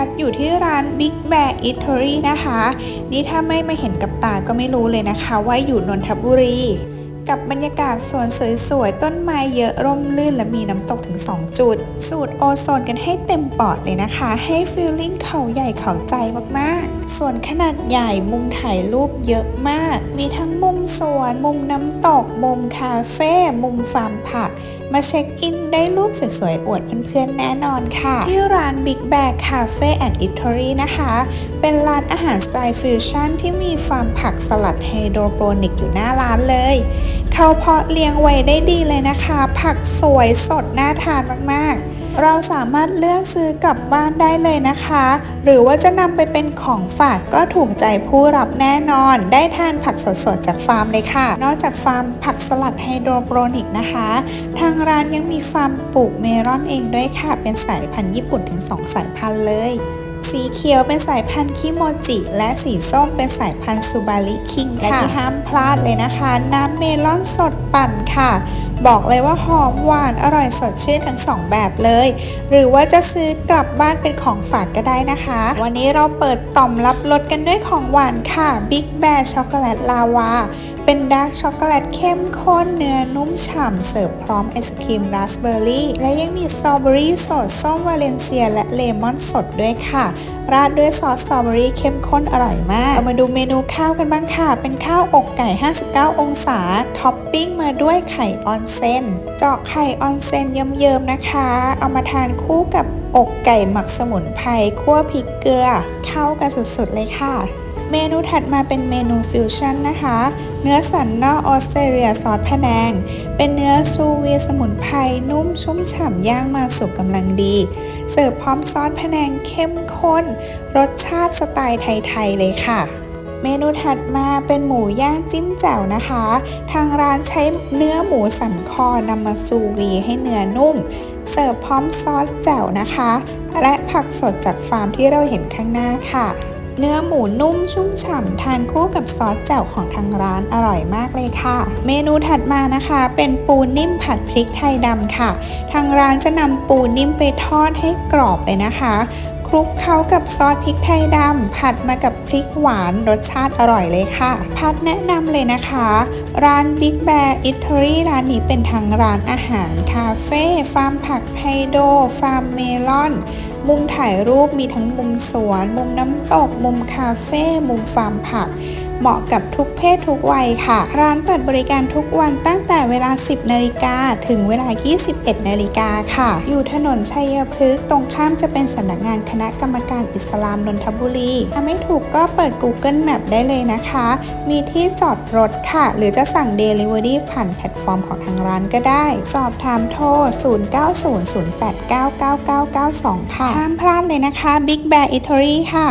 ัดอยู่ที่ร้าน Big Bear Eatery นะคะ นี่ถ้าไม่มาเห็นกับตาก็ไม่รู้เลยนะคะ ว่าอยู่นนทบุรี กับบรรยากาศสวนสวยๆ ต้นไม้เยอะร่มรื่นและมีน้ำตกถึง 2 จุด สูตรโอโซนกันให้เต็มปอดเลยนะคะ ให้ฟีลลิ่งเขาใหญ่เขาใจมากๆ ส่วนขนาดใหญ่มุมถ่ายรูปเยอะมาก มีทั้งมุมสวน มุมน้ำตก มุมคาเฟ่ มุมฟาร์มผัก มาเช็คอินได้รูปสวยๆ อวดเพื่อนๆ แน่นอนค่ะ ที่ร้าน Big Bag Cafe and Eatery นะคะ เป็นร้านอาหารสไตล์ฟิวชั่นที่มีฟาร์มผักสลัดไฮโดรโปรนิกอยู่หน้าร้านเลย เขาเพาะเลี้ยงไว้ได้ดีเลยนะคะ ผักสวยสดน่าทานมากๆ เราสามารถเลือกซื้อกลับบ้านได้เลยนะคะ หรือว่าจะนำไปเป็นของฝากก็ถูกใจผู้รับแน่นอน ได้ทานผักสดๆ จากฟาร์มเลยค่ะ นอกจากฟาร์มผักสลัดไฮโดรโปรนิกนะคะ ทางร้านยังมีฟาร์มปลูกเมลอนเองด้วยค่ะ เป็นสายพันธุ์ญี่ปุ่นถึง 2 สายพันธุ์เลยสีเขียวเป็นสายพันธุ์คิโมจิ และสีส้มเป็นสายพันธุ์ซูบาริคิงและที่ห้ามพลาดเลยนะคะ น้ำเมลอนสดปั่นค่ะ บอกเลยว่าหอมหวานอร่อยสดชื่นทั้งสองแบบเลย หรือว่าจะซื้อกลับบ้านเป็นของฝากก็ได้นะคะ วันนี้เราเปิดต่อมรับรสกันด้วยของหวานค่ะ Big Bear ช็อกโกแลตลาวา เป็นดาร์กช็อกโกแลตเข้มข้นเนื้อนุ่มฉ่ำเสิร์ฟพร้อมไอศครีมราสเบอร์รี่ และยังมีสตรอเบอรี่สดส้มวาเลนเซีย และเลมอนสดด้วยค่ะ ราดด้วยซอสสตรอเบอรี่เข้มข้นอร่อยมากเรามาดูเมนูข้าวกันบ้างค่ะ เป็นข้าวอกไก่ 59 องศา ท็อปปิ้งมาด้วยไข่ออนเซน เจาะไข่ออนเซนเยิ้มๆนะคะ เอามาทานคู่กับอกไก่หมักสมุนไพรคั่วพริกเกลือ เข้ากันสุดๆเลยค่ะ เมนูถัดมาเป็นเมนูฟิวชั่นนะคะ เนื้อสันนอกออสเตรเลียซอสพะแนง เป็นเนื้อซูวีสมุนไพรนุ่มชุ่มฉ่ำย่างมาสุกกำลังดี เสิร์ฟพร้อมซอสพะแนงเข้มข้น รสชาติสไตล์ไทย ๆ เลยค่ะเมนูถัดมาเป็นหมูย่างจิ้มแจ่วนะคะ ทางร้านใช้เนื้อหมูสันคอนำมาซูวีให้เนื้อนุ่ม เสิร์ฟพร้อมซอสแจ่วนะคะ และผักสดจากฟาร์มที่เราเห็นข้างหน้าค่ะ เนื้อหมูนุ่มชุ่มฉ่ำทานคู่กับซอสแจ่วของทางร้านอร่อยมากเลยค่ะ เมนูถัดมานะคะ เป็นปูนิ่มผัดพริกไทยดำค่ะ ทางร้านจะนำปูนิ่มไปทอดให้กรอบเลยนะคะคลุกเคล้ากับซอสพริกไทยดำผัดมากับพริกหวานรสชาติอร่อยเลยค่ะ พัดแนะนำเลยนะคะ ร้าน Big Bear Eatery ร้านนี้เป็นทั้งร้านอาหาร คาเฟ่ฟาร์มผักไฮโดรฟาร์มเมลอน มุมถ่ายรูปมีทั้งมุมสวน มุมน้ำตก มุมคาเฟ่ มุมฟาร์มผัก เหมาะกับทุกเพศทุกวัยค่ะ ร้านเปิดบริการทุกวันตั้งแต่เวลา 10 นาฬิกาถึงเวลา 21 นาฬิกาค่ะ อยู่ถนนชัยพฤกษ์ตรงข้ามจะเป็นสำนักงานคณะกรรมการอิสลามนนทบุรีถ้าไม่ถูกก็เปิด Google Map ได้เลยนะคะ มีที่จอดรถค่ะ หรือจะสั่ง Delivery ผ่านแพลตฟอร์มของทางร้านก็ได้ สอบถามโทร 0900899992 ค่ะ ห้ามพลาดเลยนะคะ Big Bear Eatery ค่ะ